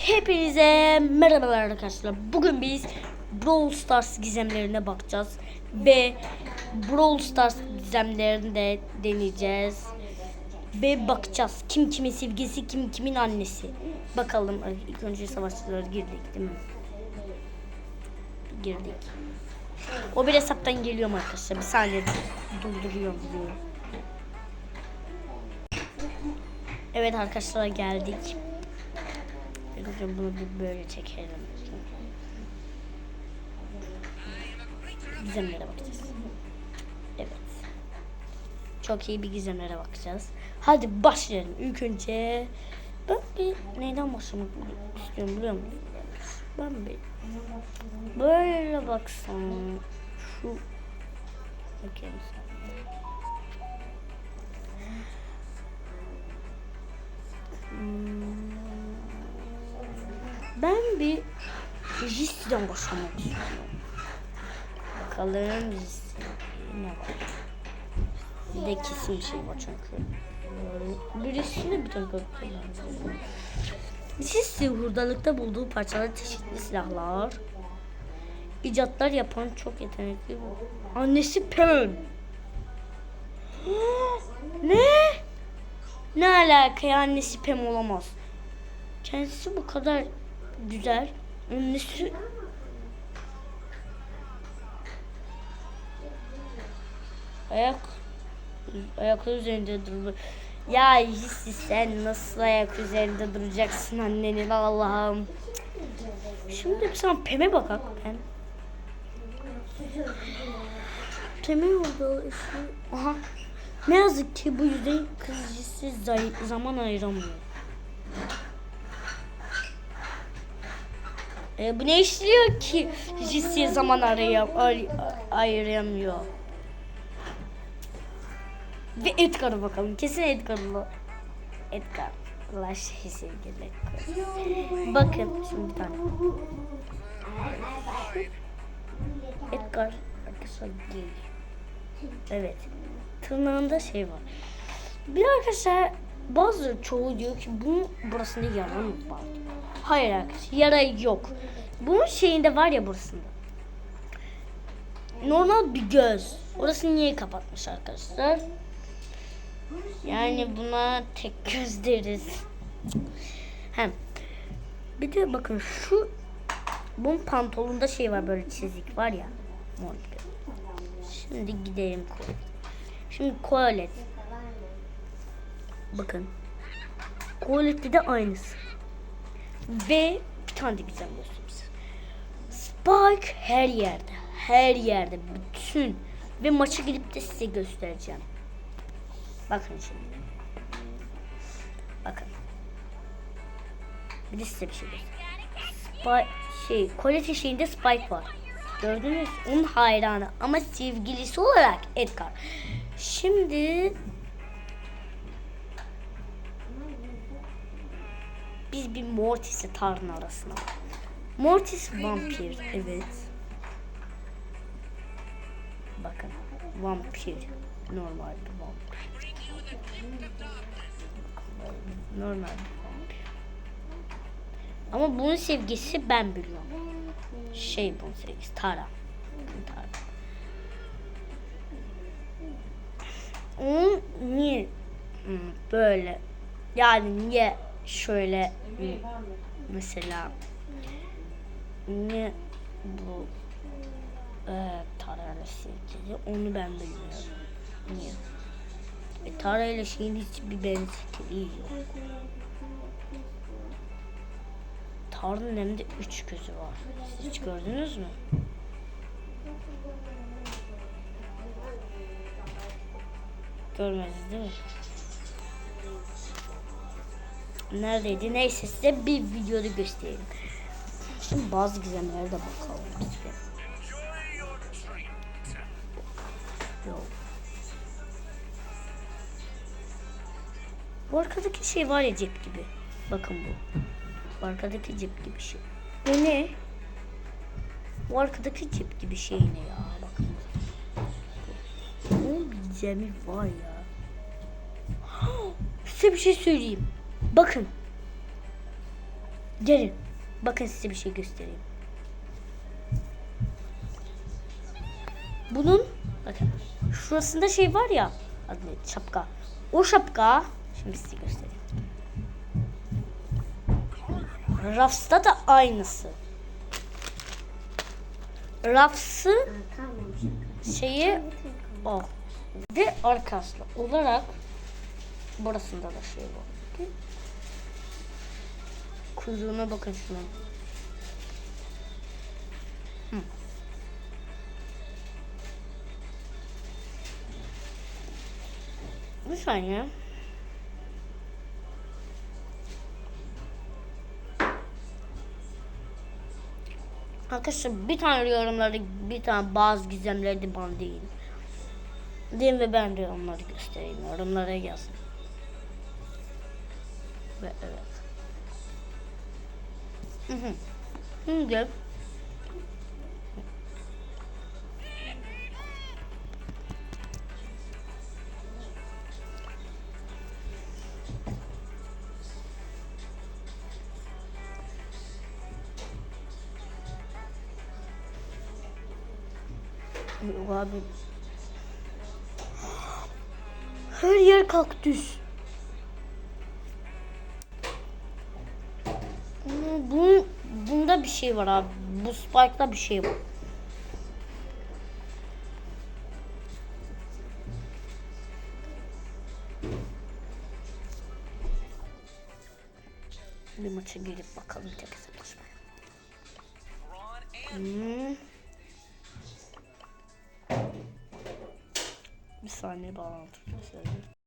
Hepinize merhabalar arkadaşlar. Bugün biz Brawl Stars gizemlerine bakacağız ve Brawl Stars gizemlerini de deneyeceğiz ve bakacağız. Kim kimin sevgisi, kim kimin annesi. Bakalım ilk önce savaşçılara girdik değil mi? Girdik. O bir hesaptan geliyorum arkadaşlar. Bir saniye durduruyorum diyor. Evet arkadaşlar geldik. Önce bunu bir böyle çekelim. Gizemlere bakacağız. Evet. Çok iyi bir gizemlere bakacağız. Hadi başlayalım. İlk önce ben bir neyden başlamak istiyorum biliyor musun? Ben bir böyle baksam şu bakayım sen. Ben bir Jis'den başlamak istiyorum. Bakalım Jis ne var? Bir de kesin bir şey var çünkü. Birisinde bir tane gördüm. Jis'i hurdalıkta bulduğu parçalar çeşitli silahlar. icatlar yapan çok yetenekli Annesi Pön. ne? Ne alaka ya annesi Pem olamaz. Kendisi bu kadar güzel. Annesi ayak ayakları üzerinde durur. Ya hissi sen nasıl ayak üzerinde duracaksın annenin Allah'ım. Şimdi bir sana Pem'e bakak Pem. Pem'e orada işte. Aha. Ne yazık ki bu yüzden kızcısı zaman ayıramıyor. E, bu ne işliyor ki Jesse zaman arayam, ay, ayıramıyor. Ve Edgar'a bakalım. Kesin Edgar'la. Edgar. Allah şey sevgili. Bakın şimdi bir tane. Edgar arkadaşlar gay. Evet. Tırnağında şey var. Bir arkadaşlar bazı çoğu diyor ki bunun burasında yara mı var? Hayır arkadaşlar yara yok. Bunun şeyinde var ya burasında. Normal bir göz. Orasını niye kapatmış arkadaşlar? Yani buna tek göz deriz. Hem bir de bakın şu bunun pantolonunda şey var böyle çizik var ya. Şimdi gidelim. Şimdi koalet. Bakın. Koalette de aynısı. Ve bir tane de güzel size. Spike her yerde. Her yerde. Bütün. Ve maçı gidip de size göstereceğim. Bakın şimdi. Bakın. Bir de size bir şey göstereyim. Şey, kolye şeyinde Spike var. Gördünüz? Onun hayranı ama sevgilisi olarak Edgar. Şimdi biz bir Mortis'i Tarın arasına. Mortis vampir, evet. Bakın, vampir. Normal bir vampir. Normal bir vampir. Ama bunun sevgisi ben biliyorum. Şey bunun sevgisi, Tara. Tara. Onun niye hmm, böyle yani niye şöyle mesela niye bu e, Tara'yla sevgili onu ben bilmiyorum. Niye? E, Tara ile şeyin hiçbir benzerliği yok. Tara'nın hem de üç gözü var. Siz hiç gördünüz mü? Görmediniz değil mi? Neredeydi? Neyse size bir videoda göstereyim. Şimdi bazı gizemlere de bakalım. Yok. Bu arkadaki şey var ya cep gibi. Bakın bu. Bu arkadaki cep gibi şey. Bu ne? Bu arkadaki cep gibi şey ne ya? Bakın. Onun bir gizemi var ya. Size bir şey söyleyeyim. Bakın. Gelin. Bakın size bir şey göstereyim. Bunun bakın şurasında şey var ya adı ne? şapka. O şapka şimdi size göstereyim. Rafs'ta da aynısı. Rafs'ı şeyi o. Ve arkaslı olarak burasında da şey var. Kuyruğuna bakın şuna. Hı. Bir saniye. Arkadaşlar bir tane yorumları bir tane bazı gizemleri de bana değil. Deyin ve ben de onları göstereyim. Yorumlara yazın. Ve evet. Şimdi abi. Her yer kaktüs. Ama Bu, bunda bir şey var abi. Bu Spike'da bir şey var. Bir maça girip bakalım tek hesaplaşmaya. Hmm. Bir saniye bağlantı keselim.